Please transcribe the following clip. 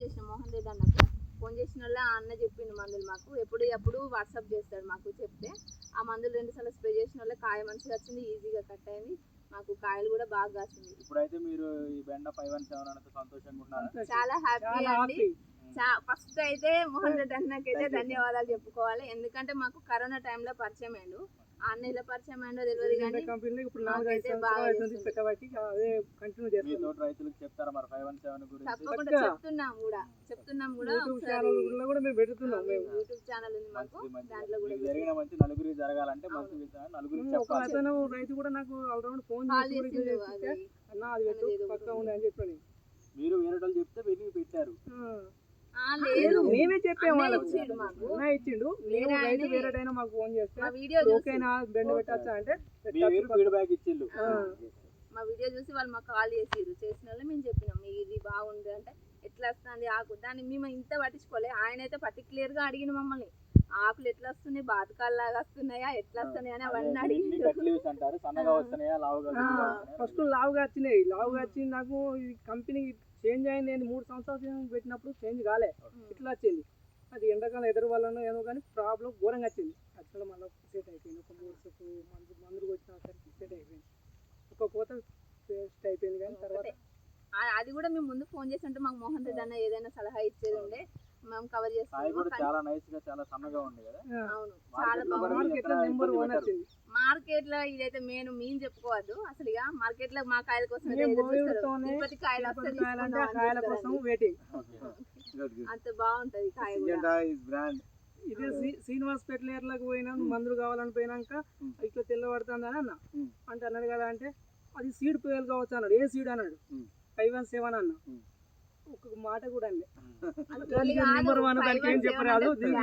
చేసిన మోహన్ రెడ్డి అన్నకు ఫోన్ చేసిన వాళ్ళ ఆ అన్న చెప్పిండు మందులు మాకు. ఎప్పుడు ఎప్పుడు వాట్సాప్ చేస్తాడు మాకు చెప్తే. ఆ మందులు రెండు సార్లు స్ప్రే చేసిన వల్ల కాయ మంచిగా వచ్చింది ఈజీగా కట్ అయింది. మాకు కాయలు కూడా బాగా కాసింది. ఇప్పుడైతే మీరు ఈ బెండ ఫైవ్ వన్ సెవెన్ అనేది సంతోషంగా ఉన్నారా? చాలా హ్యాపీ అండి. ఫస్ట్ అయితే మోహన్ రెడ్డి అన్నకైతే ధన్యవాదాలు చెప్పుకోవాలి. ఎందుకంటే మాకు కరోనా టైంలో పరిచయం అయ్యాడు. పరిచయం అయ్యిందో తెలియదు కానీ కంపెనీలో ఇప్పుడు నాలుగు ఐదు సంవత్సరాలు. పెట్టబట్టి అదే కంటిన్యూ మీ చేస్తాం తోటి రైతులకు చెప్తారా మరి ఫైవ్ వన్ సెవెన్ గురించి? తప్పకుండా పక్కా. చెప్తున్నాం కూడా. చెప్తున్నాం కూడా యూట్యూబ్ ఒకసారి. ఛానల్ కూడా మేము పెడుతున్నాం మేము. యూట్యూబ్ ఛానల్ ఉంది మాకు. మంచిది మంచిది. దాంట్లో కూడా మీకు జరిగిన మంచి నలుగురికి జరగాలంటే మంచి విషయం నలుగురికి ఒక చెప్పాలి. అతను రైతు కూడా నాకు ఆల్రౌండ్ ఫోన్ చేసి అన్న అది పెట్టు పక్క అని చెప్పాను మీరు వేరే వాళ్ళు చెప్తే వెళ్ళి పెట్టారు. మేమే చెప్పాము వాళ్ళకు ఇచ్చిండు అన్న ఇచ్చిండు. వేరే రైతు వేరేటైనా మాకు ఫోన్ చేస్తే మా వీడియో ఇప్పుడు చూసి ఓకేనా? బెండ పెట్టచ్చా అంటే ఫీడ్బ్యాక్ ఇచ్చిళ్ళు ఆ. మా వీడియో చూసి వాళ్ళు మాకు కాల్ చేసిర్రు. చేసిన వాళ్ళు మేము చెప్పినాం ఇది బాగుంది అంటే ఎట్లా వస్తుంది ఆకు? దాన్ని మేము ఇంత పట్టించుకోలే. ఆయన అయితే పర్టికులర్గా అడిగిన మమ్మల్ని. ఆకులు ఎట్లా వస్తున్నాయి? బాతకాల్లాగా వస్తున్నాయా? ఎట్లా వస్తున్నాయి? అని అవన్నీ అడిగి? ఫస్ట్ లావుగా వచ్చినాయి. లావుగా వచ్చింది నాకు ఈ కంపెనీ చేంజ్ అయింది నేను మూడు సంవత్సరాల పెట్టినప్పుడు చేంజ్ కాలే. ఇట్లా వచ్చింది. అది ఎండాకాలం ఎదురు వల్లనో ఏదో కానీ ప్రాబ్లం ఘోరంగా వచ్చింది. అట్లా మళ్ళీ సెట్ అయిపోయింది. ఒక మూడు చెప్పు మందు మందులు వచ్చినసరికి సెట్ అయిపోయింది. ఒక కోత వేస్ట్ అయిపోయింది కానీ తర్వాత అది కూడా మేము ముందు ఫోన్ చేసి అంటే మాకు మోహన్ రెడ్డి అన్న ఏదైనా సలహా ఇచ్చేది ఉండే. మేము కవర్ కూడా చాలా నైస్గా చాలా సన్నగా ఉంది కదా? అవును. చాలా బాగుంది. మార్కెట్లో ఇదైతే మేము మేము చెప్పుకోవద్దు. అసలు ఇక మార్కెట్లో మా కాయల కోసం తిరుపతి కాయలు కోసం. వెయిటింగ్ అంత బాగుంటది కాయ బ్రాండ్ ఇదే శ్రీ- శ్రీనివాస్ పెట్లేర్లకు పోయినా మందులు కావాలని పోయినాక. ఇట్లా తెల్లబడుతుంది అని అన్న. అంటే అన్నాడు కదా అంటే అది సీడ్ పేరు కావచ్చు అన్నాడు. ఏ సీడ్ అన్నాడు. ఫైవ్ వన్ సెవెన్ అన్న. ఉమ్. ఒక మాట కూడా నెంబర్ వన్ దానికి ఏం చెప్పరాదు దీనికి